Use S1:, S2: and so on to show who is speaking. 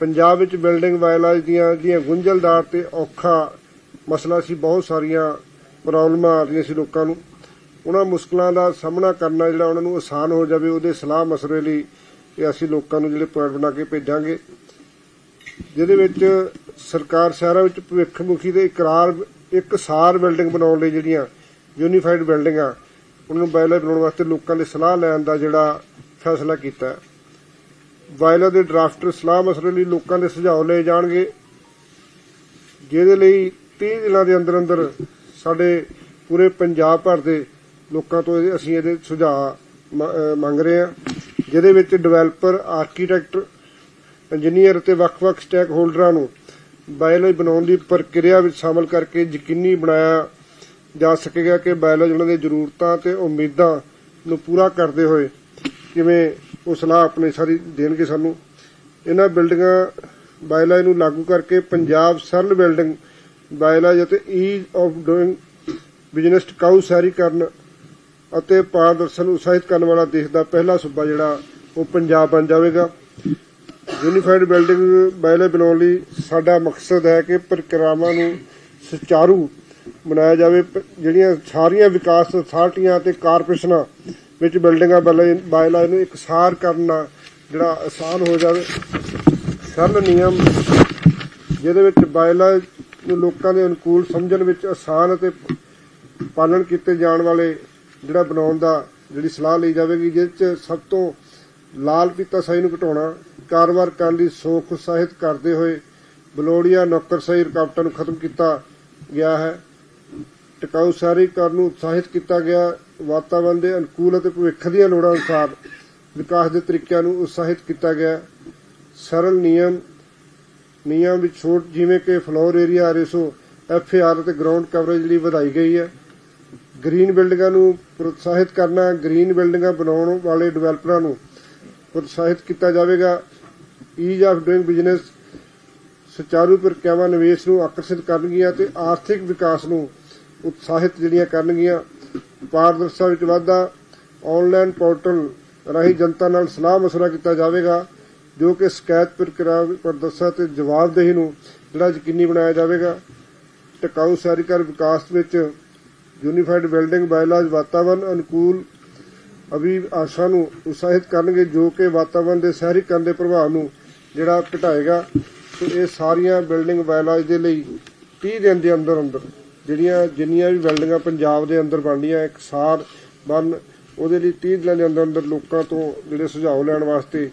S1: ਪੰਜਾਬ ਵਿੱਚ ਬਿਲਡਿੰਗ ਵਾਇਲਾਜ ਦੀਆਂ ਜਿਹੜੀਆਂ ਗੁੰਝਲਦਾਰ ਤੇ ਔਖਾ ਮਸਲਾ ਸੀ, ਬਹੁਤ ਸਾਰੀਆਂ ਪ੍ਰੋਬਲਮਾਂ ਆ ਰਹੀਆਂ ਸੀ ਲੋਕਾਂ ਨੂੰ। ਉਹਨਾਂ ਮੁਸ਼ਕਲਾਂ ਦਾ ਸਾਹਮਣਾ ਕਰਨਾ ਜਿਹੜਾ ਉਹਨਾਂ ਨੂੰ ਆਸਾਨ ਹੋ ਜਾਵੇ, ਉਹਦੇ ਸਲਾਹ ਮਸਲੇ ਲਈ ਇਹ ਅਸੀਂ ਲੋਕਾਂ ਨੂੰ ਜਿਹੜੇ ਪੁਆਇੰਟ ਬਣਾ ਕੇ ਭੇਜਾਂਗੇ। ਜਿਹਦੇ ਵਿੱਚ ਸਰਕਾਰ ਸ਼ਹਿਰਾਂ ਵਿੱਚ ਭਵਿੱਖਮੁਖੀ ਦੇ ਇਕਰਾਰ, ਇੱਕ ਸਾਰ ਬਿਲਡਿੰਗ ਬਣਾਉਣ ਲਈ ਜਿਹੜੀਆਂ ਯੂਨੀਫਾਈਡ ਬਿਲਡਿੰਗਾਂ, ਉਹਨਾਂ ਨੂੰ ਬਾਇਲਾ ਬਣਾਉਣ ਵਾਸਤੇ ਲੋਕਾਂ ਦੀ ਸਲਾਹ ਲੈਣ ਦਾ ਜਿਹੜਾ ਫੈਸਲਾ ਕੀਤਾ। ਹੈ ਦੇ ਡਰਾਫਟ ਸਲਾਹ ਮਸਲੇ ਲਈ ਲੋਕਾਂ ਦੇ ਸੁਝਾਅ ਲਏ ਜਾਣਗੇ। ਜਿਹਦੇ ਲਈ 30 ਦਿਨਾਂ ਦੇ ਅੰਦਰ ਅੰਦਰ ਸਾਡੇ ਪੂਰੇ ਪੰਜਾਬ ਭਰ ਦੇ ਲੋਕਾਂ ਤੋਂ ਅਸੀਂ ਇਹਦੇ ਸੁਝਾਅ ਮੰਗ ਰਹੇ ਹਾਂ। ਜਿਹਦੇ ਵਿੱਚ ਡਿਵੈਲਪਰ, ਆਰਕੀਟੈਕਟ, ਇੰਜੀਨੀਅਰ ਅਤੇ ਵੱਖ-ਵੱਖ ਸਟੇਕ ਹੋਲਡਰਾਂ ਨੂੰ ਬਾਇਓਲੋਜੀ ਬਣਾਉਣ ਦੀ ਪ੍ਰਕਿਰਿਆ ਵਿੱਚ ਸ਼ਾਮਲ ਕਰਕੇ ਯਕੀਨੀ ਬਣਾਇਆ ਜਾ ਸਕੇਗਾ ਕਿ ਬਾਇਓਲੋਜੀ ਉਹਨਾਂ ਦੀਆਂ ਜ਼ਰੂਰਤਾਂ ਤੇ ਉਮੀਦਾਂ ਨੂੰ ਪੂਰਾ ਕਰਦੇ ਹੋਏ ਕਿਵੇਂ ਉਹ ਸਲਾਹ ਆਪਣੇ ਸਾਰੀ ਦੇਣਗੇ ਸਾਨੂੰ। ਇਹਨਾਂ ਬਿਲਡਿੰਗਾਂ ਬਾਇਓਲੋਜੀ ਨੂੰ ਲਾਗੂ ਕਰਕੇ ਪੰਜਾਬ ਸਰਲ ਬਿਲਡਿੰਗ ਬਾਇਓਲੋਜੀ ਅਤੇ ਈਜ਼ ਆਫ ਡੂਇੰਗ ਬਿਜ਼ਨਸ ਟਿਕਾਊ ਸ਼ਹਿਰੀਕਰਨ ਅਤੇ ਪਾਰਦਰਸ਼ਨ ਉਤਸ਼ਾਹਿਤ ਕਰਨ ਵਾਲਾ ਦੇਸ਼ ਦਾ ਪਹਿਲਾ ਸੂਬਾ ਜਿਹੜਾ, ਉਹ ਪੰਜਾਬ ਬਣ ਜਾਵੇਗਾ। ਯੂਨੀਫਾਈਡ ਬਿਲਡਿੰਗ ਬਾਇਲਾ ਬਣਾਉਣ ਲਈ ਸਾਡਾ ਮਕਸਦ ਹੈ ਕਿ ਪ੍ਰਕਿਰਿਆਵਾਂ ਨੂੰ ਸੁਚਾਰੂ ਬਣਾਇਆ ਜਾਵੇ। ਜਿਹੜੀਆਂ ਸਾਰੀਆਂ ਵਿਕਾਸ ਅਥਾਰਟੀਆਂ ਅਤੇ ਕਾਰਪੋਰੇਸ਼ਨਾਂ ਵਿੱਚ ਬਿਲਡਿੰਗਾਂ ਬਾਇਲਾ ਨੂੰ ਇਕਸਾਰ ਕਰਨਾ, ਜਿਹੜਾ ਆਸਾਨ ਹੋ ਜਾਵੇ, ਸਰਲ ਨਿਯਮ, ਜਿਹਦੇ ਵਿੱਚ ਬਾਇਲਾ ਨੂੰ ਲੋਕਾਂ ਦੇ ਅਨੁਕੂਲ ਸਮਝਣ ਵਿੱਚ ਆਸਾਨ ਅਤੇ ਪਾਲਣ ਕੀਤੇ ਜਾਣ ਵਾਲੇ ਜਿਹੜਾ ਬਣਾਉਣ ਦਾ ਜਿਹੜੀ ਸਲਾਹ ਲਈ ਜਾਵੇਗੀ ਜਿਸ ਚ ਸਭ ਤੋਂ ਲਾਲ ਪੀਤਾਸ਼ਾਹੀ ਨੂੰ ਘਟਾਉਣਾ, ਕਾਰੋਬਾਰ ਕਰਨ ਦੀ ਸੋਖ ਉਤਸ਼ਾਹਿਤ ਕਰਦੇ ਹੋਏ ਬਲੋੜੀਆ ਨੌਕਰਸ਼ਾਹੀ ਰੁਕਾਵਟਾਂ ਨੂੰ ਖਤਮ ਕੀਤਾ ਗਿਆ ਹੈ। ਟਿਕਾਊ ਸ਼ਹਿਰੀਕਰਨ ਨੂੰ ਉਤਸ਼ਾਹਿਤ ਕੀਤਾ ਗਿਆ। ਵਾਤਾਵਰਣ ਦੇ ਅਨੁਕੂਲ ਅਤੇ ਭਵਿੱਖ ਦੀਆਂ ਲੋੜਾਂ ਅਨੁਸਾਰ ਵਿਕਾਸ ਦੇ ਤਰੀਕਿਆਂ ਨੂੰ ਉਤਸ਼ਾਹਿਤ ਕੀਤਾ ਗਿਆ। ਸਰਲ ਨਿਯਮ ਨਿਯਮ ਵਿੱਚ ਛੋਟ ਜਿਵੇਂ ਕਿ ਫਲੋਰ ਏਰੀਆ ਰੇਸੋ ਐਫਏਆਰ ਅਤੇ ਗਰਾਊਂਡ ਕਵਰੇਜ ਲਈ ਵਧਾਈ ਗਈ ਹੈ। ਗ੍ਰੀਨ ਬਿਲਡਿੰਗਾਂ ਨੂੰ ਪ੍ਰੋਤਸਾਹਿਤ ਕਰਨਾ, ਗ੍ਰੀਨ ਬਿਲਡਿੰਗਾਂ ਬਣਾਉਣ ਵਾਲੇ ਡਿਵੈਲਪਰਾਂ ਨੂੰ ਪ੍ਰੋਤਸਾਹਿਤ ਕੀਤਾ ਜਾਵੇਗਾ। ਈਜ਼ ਆਫ ਡੂਇੰਗ ਬਿਜ਼ਨਸ ਸੁਚਾਰੂ ਪ੍ਰਕਿਰਿਆਵਾਂ ਨਿਵੇਸ਼ ਨੂੰ ਆਕਰਸ਼ਿਤ ਕਰਨਗੀਆਂ ਤੇ ਆਰਥਿਕ ਵਿਕਾਸ ਨੂੰ ਉਤਸ਼ਾਹਿਤ ਜਿਹੜੀਆਂ ਕਰਨਗੀਆਂ, ਪਾਰਦਰਸ਼ਤਾ ਵਿੱਚ ਵਾਧਾ ਆਨਲਾਈਨ ਪੋਰਟਲ ਰਾਹੀਂ ਜਨਤਾ ਨਾਲ ਸਲਾਹ ਮਸਲਾ ਕੀਤਾ ਜਾਵੇਗਾ, ਜੋ ਕਿ ਸ਼ਿਕਾਇਤ ਪ੍ਰਕਿਰਿਆ ਪ੍ਰਦਰਸ਼ਾ ਤੇ ਜਵਾਬਦੇਹੀ ਨੂੰ ਜਿਹੜਾ ਯਕੀਨੀ ਬਣਾਇਆ ਜਾਵੇਗਾ। ਟਿਕਾਊ ਸ਼ਹਿਰੀਕਰਨ ਵਿਕਾਸ ਵਿੱਚ ਯੂਨੀਫਾਈਡ ਬਿਲਡਿੰਗ ਬਾਇਲਾਜ ਵਾਤਾਵਰਣ ਅਨੁਕੂਲ ਅਭੀ ਆਸ਼ਾ ਨੂੰ ਉਤਸ਼ਾਹਿਤ ਕਰਨਗੇ, ਜੋ ਕਿ ਵਾਤਾਵਰਣ ਦੇ ਸ਼ਹਿਰੀਕਰਨ ਦੇ ਪ੍ਰਭਾਵ ਨੂੰ ਜਿਹੜਾ ਘਟਾਏਗਾ। ਤੇ ਇਹ ਸਾਰੀਆਂ ਬਿਲਡਿੰਗ ਬਾਇਲਾਜ ਦੇ ਲਈ 30 ਦਿਨ ਦੇ ਅੰਦਰ ਅੰਦਰ ਜਿਹੜੀਆਂ ਜਿੰਨੀਆਂ ਵੀ ਬਿਲਡਿੰਗਾਂ ਪੰਜਾਬ ਦੇ ਅੰਦਰ ਬਣਦੀਆਂ, ਇੱਕ ਸਾਰ ਬਣ, ਉਹਦੇ ਲਈ 30 ਦਿਨਾਂ ਦੇ ਅੰਦਰ ਅੰਦਰ ਲੋਕਾਂ ਤੋਂ ਜਿਹੜੇ ਸੁਝਾਅ ਲੈਣ ਵਾਸਤੇ